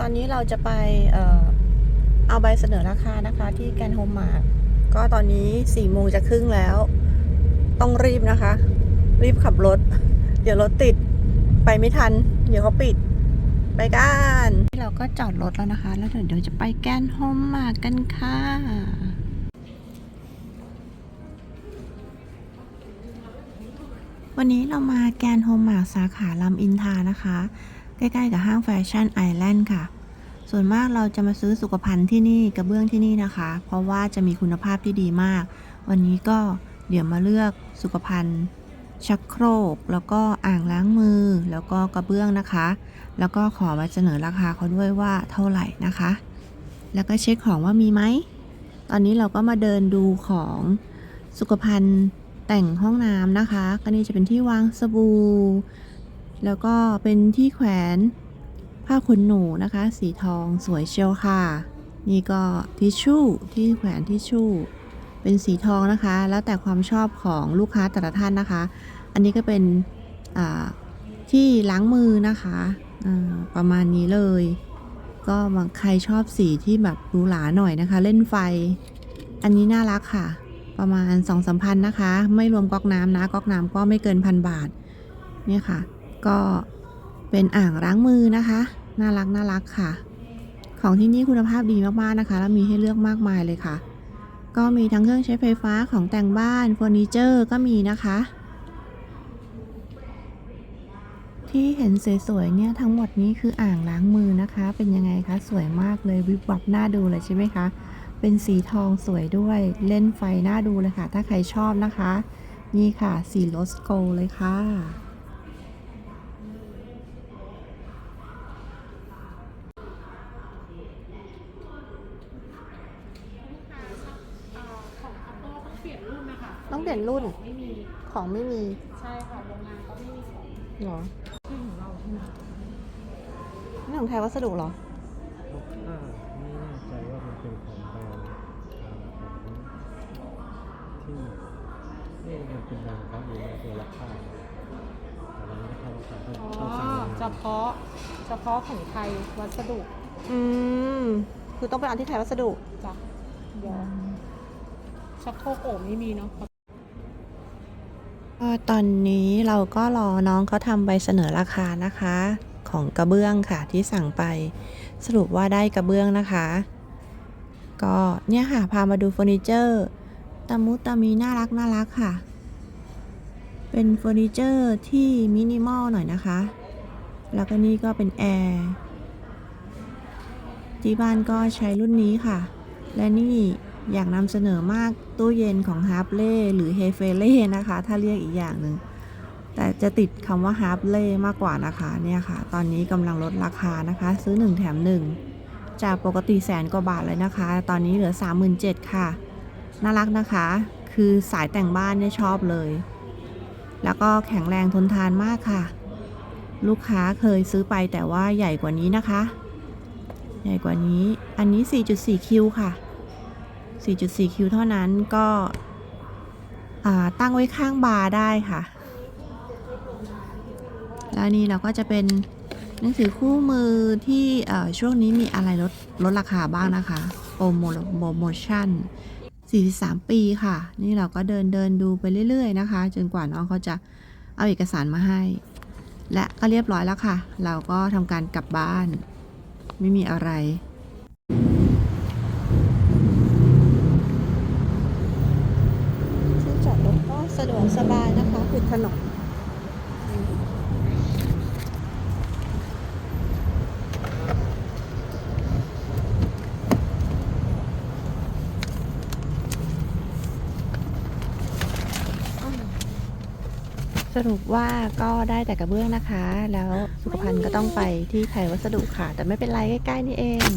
ตอนนี้เราจะไปเออเอาใบเสนอราคานะคะ ที่แกนโฮมมาร์ก็ตอนนี้4ี่โมงจะครึ่งแล้ว ต้องรีบนะคะ รีบขับรถ เดี๋ยวรถติดไปไม่ทัน เดี๋ยวเขาปิด ไปกันเราก็จอดรถแล้วนะคะ แล้วเดี๋ยวจะไปแกนโฮมมาร์กันค่ะวันนี้เรามาแกนโฮมมาร์สาขาลำอินทานะคะ ใกล้ๆกับห้างแฟชั่นไอแลนด์ค่ะ ส่วนมากเราจะมาซื้อสุขภัณฑ์ที่นี่กระเบื้องที่นี่นะคะ เพราะว่าจะมีคุณภาพที่ดีมาก วันนี้ก็เดี๋ยวมาเลือกสุขภัณฑ์ชักโครก แล้วก็อ่างล้างมือ แล้วก็กระเบื้องนะคะ แล้วก็ขอมาเสนอราคาเขาด้วยว่าเท่าไหร่นะคะ แล้วก็เช็คของว่ามีไหม ตอนนี้เราก็มาเดินดูของสุขภัณฑ์แต่งห้องน้ำนะคะ ก็นี่จะเป็นที่วางสบู่ แล้วก็เป็นที่แขวนผ้าขนหนูนะคะ สีทองสวยเชียวค่ะ นี่ก็ทิชชู่ที่แขวนทิชชู่ เป็นสีทองนะคะ แล้วแต่ความชอบของลูกค้าแต่ละท่านนะคะ อันนี้ก็เป็นอ่าที่ล้างมือนะคะประมาณนี้เลย ก็บางใครชอบสีที่แบบหรูหราหน่อยนะคะ เล่นไฟ อันนี้น่ารักค่ะ ประมาณ2องสามพันนะคะ ไม่รวมก๊อกน้ำนะก๊อกน้ำก็ไม่เกินพันบาท เนี่ยค่ะ ก็เป็นอ่างล้างมือนะคะ น่ารักน่ารักค่ะ ของที่นี่คุณภาพดีมากๆนะคะ แล้วมีให้เลือกมากมายเลยค่ะ ก็มีทั้งเครื่องใช้ไฟฟ้าของแต่งบ้านเฟอร์นิเจอร์ก็มีนะคะ ที่เห็นสวยๆเนี่ยทั้งหมดนี้คืออ่างล้างมือนะคะ เป็นยังไงคะสวยมากเลยวิบวับน่าดูเลยใช่ไหมคะเป็นสีทองสวยด้วยเล่นไฟน่าดูเลยค่ะ ถ้าใครชอบนะคะ นี่ค่ะ สีโรสโกเลยค่ะ ของอัปเปอร์ต้องเปลี่ยนรุ่นนะคะ ต้องเปลี่ยนรุ่น ไม่มี ของไม่มี ใช่ค่ะโรงงานก็ไม่มีของเหรอที่ของเราใช่ไหมนี่ของไทยวัสดุเหรออ่าไม่แน่ใจว่ามันเป็นของแบรนด์อ่าของที่นี่มันเป็นแบรนด์เขาอยู่ในตัวราคาแต่เราไม่เข้าราคาต้องอ๋อต้องสั่งเฉพาะเฉพาะของไทยวัสดุอืมคือต้องไปเอาที่ไทยวัสดุจ้ะเดี๋ยวชักโครกโอ่งไม่มีเนาะ ก็ตอนนี้เราก็รอน้องเขาทำใบเสนอราคานะคะ ของกระเบื้องค่ะที่สั่งไป สรุปว่าได้กระเบื้องนะคะ ก็เนี่ยค่ะ พามาดูเฟอร์นิเจอร์ตามุตามีน่ารักน่ารักค่ะ เป็นเฟอร์นิเจอร์ที่มินิมอลหน่อยนะคะ แล้วก็นี่ก็เป็นแอร์ที่บ้านก็ใช้รุ่นนี้ค่ะ และนี่ อยากนำเสนอมากตู้เย็นของฮาร์ l เล่หรือเฮเฟเล่นะคะ ถ้าเรียกอีกอย่างหนึ่งแต่จะติดคำว่าฮาร์ l เล่มากกว่านะคะเนี่ยค่ะ ตอนนี้กำลังลดราคานะคะ ซื้อ 1 แถม 1 จากปกติแสนกว่าบาทเลยนะคะ ตอนนี้เหลือ 37,000ค่ะ น่ารักนะคะ คือสายแต่งบ้านเนี่ยชอบเลย แล้วก็แข็งแรงทนทานมากค่ะ ลูกค้าเคยซื้อไปแต่ว่าใหญ่กว่านี้นะคะ ใหญ่กว่านี้อันนี้ 4.4 คิวค่ะ 4.4 คิวเท่านั้นก็ตั้งไว้ข้างบาร์ได้ค่ะ แล้วนี่เราก็จะเป็นหนังสือคู่มือที่ช่วงนี้มีอะไรลดลดราคาบ้างนะคะโปรโมโปรโมชั่น 43 ปีค่ะ นี่เราก็เดินเดินดูไปเรื่อยๆนะคะ จนกว่าน้องเขาจะเอาเอกสารมาให้ และก็เรียบร้อยแล้วค่ะ เราก็ทำการกลับบ้าน ไม่มีอะไร ที่จอดรถก็ สะดวกสบายนะคะติดถนนสรุปว่าก็ได้แต่กระเบื้องนะคะ แล้วสุขภัณฑ์ก็ต้องไปที่ไทยวัสดุค่ะ แต่ไม่เป็นไรใกล้ๆนี่เอง